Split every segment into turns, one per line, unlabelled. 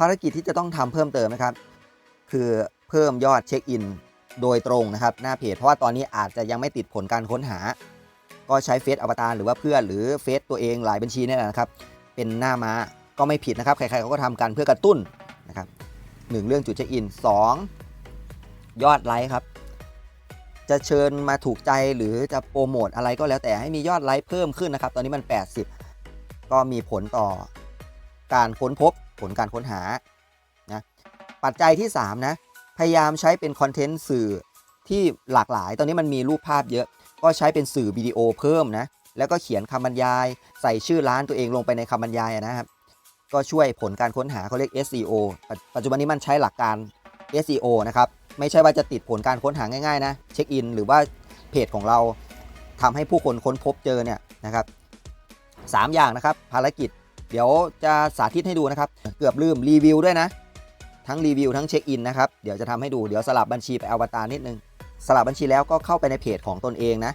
ภารกิจที่จะต้องทำเพิ่มเติมนะครับ คือเพิ่มยอดเช็คอินโดยตรงนะครับ หน้าเพจเพราะว่าตอนนี้อาจจะยังไม่ติดผลการค้นหา ก็ใช้เฟซอวตารหรือว่าเพื่อนหรือเฟซตัวเองหลายบัญชีนี่แหละนะครับ เป็นหน้าม้าก็ไม่ผิดนะครับ ใครๆเขาก็ทำกันเพื่อกระตุ้นนะครับหนึ่งเรื่องจุดเช็คอินสองยอดไลค์ครับ จะเชิญมาถูกใจหรือจะโปรโมทอะไรก็แล้วแต่ให้มียอดไลค์เพิ่มขึ้นนะครับ ตอนนี้มัน 80 ก็มีผลต่อ การค้นพบผลการค้นหานะปัจจัยที่ 3 นะ พยายามใช้เป็นคอนเทนต์สื่อที่หลากหลาย ตอนนี้มันมีรูปภาพเยอะ ก็ใช้เป็นสื่อวิดีโอเพิ่มนะ แล้วก็เขียนคำบรรยาย ใส่ชื่อร้านตัวเองลงไปในคำบรรยายนะครับ ก็ช่วยผลการค้นหาเขาเรียก SEO ปัจจุบันนี้มันใช้หลักการ SEO นะครับ ไม่ใช่ว่าจะติดผลการค้นหาง่ายๆนะ เช็คอินหรือว่าเพจของเราทำให้ผู้คนค้นพบเจอเนี่ยนะครับสามอย่างนะครับ ภารกิจ เดี๋ยวจะสาธิตให้ดูนะครับ เกือบลืมรีวิวด้วยนะ ทั้งรีวิวทั้งเช็คอินนะครับ เดี๋ยวจะทำให้ดูเดี๋ยวสลับบัญชีไปอวตารนิดนึง สลับบัญชีแล้วก็เข้าไปในเพจของตนเองนะ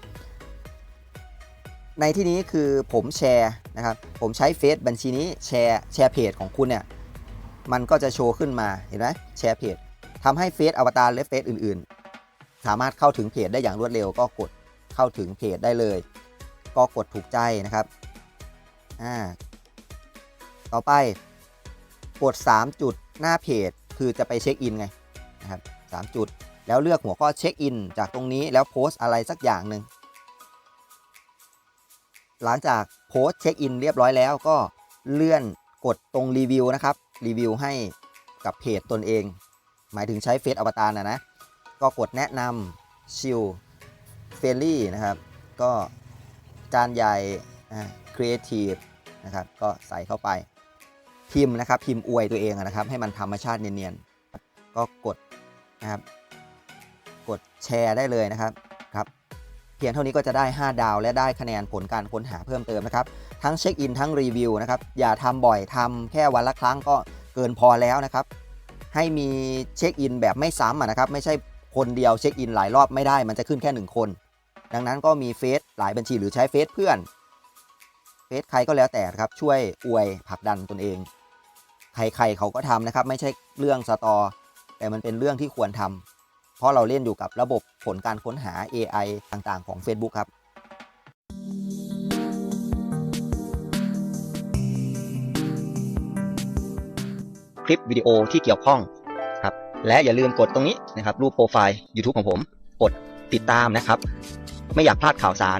ในที่นี้คือผมแชร์นะครับ ผมใช้เฟซบัญชีนี้แชร์แชร์เพจของคุณเนี่ย มันก็จะโชว์ขึ้นมาเห็นไหมแชร์เพจทำให้เฟซอวตารและเฟซอื่น ๆ สามารถเข้าถึงเพจได้อย่างรวดเร็วก็กดเข้าถึงเพจได้เลย ก็กดถูกใจนะครับอ่า ต่อไปกด 3 จุดหน้าเพจ คือจะไปเช็คอินไงนะครับ3จุด แล้วเลือกหัวข้อเช็คอินจากตรงนี้แล้วโพสต์อะไรสักอย่างหนึ่งหลังจากโพสต์เช็คอินเรียบร้อยแล้วก็เลื่อนกดตรงรีวิวนะครับรีวิวให้กับเพจตนเอง หมายถึงใช้เฟซอวตารนะนะ ก็กดแนะนำชิลเฟรลี่นะครับ ก็จานใหญ่ครีเอทีฟนะครับ ก็ใส่เข้าไป พิมพ์นะครับ พิมพ์อวยตัวเองนะครับ ให้มันธรรมชาติเนียนๆก็กดนะครับ กดแชร์ได้เลยนะครับครับเพียงเท่านี้ก็จะได้ 5 ดาว และได้คะแนนผลการค้นหาเพิ่มเติมนะครับ ทั้งเช็คอินทั้งรีวิวนะครับ อย่าทำบ่อยทำแค่วันละครั้งก็เกินพอแล้วนะครับ ให้มีเช็คอินแบบไม่ซ้ำนะครับ ไม่ใช่คนเดียวเช็คอินหลายรอบไม่ได้มันจะขึ้นแค่ 1 คน ดังนั้นก็มีเฟซหลายบัญชีหรือใช้เฟซเพื่อนเฟซใครก็แล้วแต่ครับช่วยอวยผลักดันตนเอง ใครๆเขาก็ทำนะครับ ไม่ใช่เรื่องสตอ แต่มันเป็นเรื่องที่ควรทำเพราะเราเล่นอยู่กับระบบผลการค้นหา AI ต่างๆ ของ Facebook ครับ
คลิปวิดีโอที่เกี่ยวข้องครับและอย่าลืมกดตรงนี้นะครับรูปโปรไฟล์ YouTube ของผม กดติดตามนะครับ ไม่อยากพลาดข่าวสาร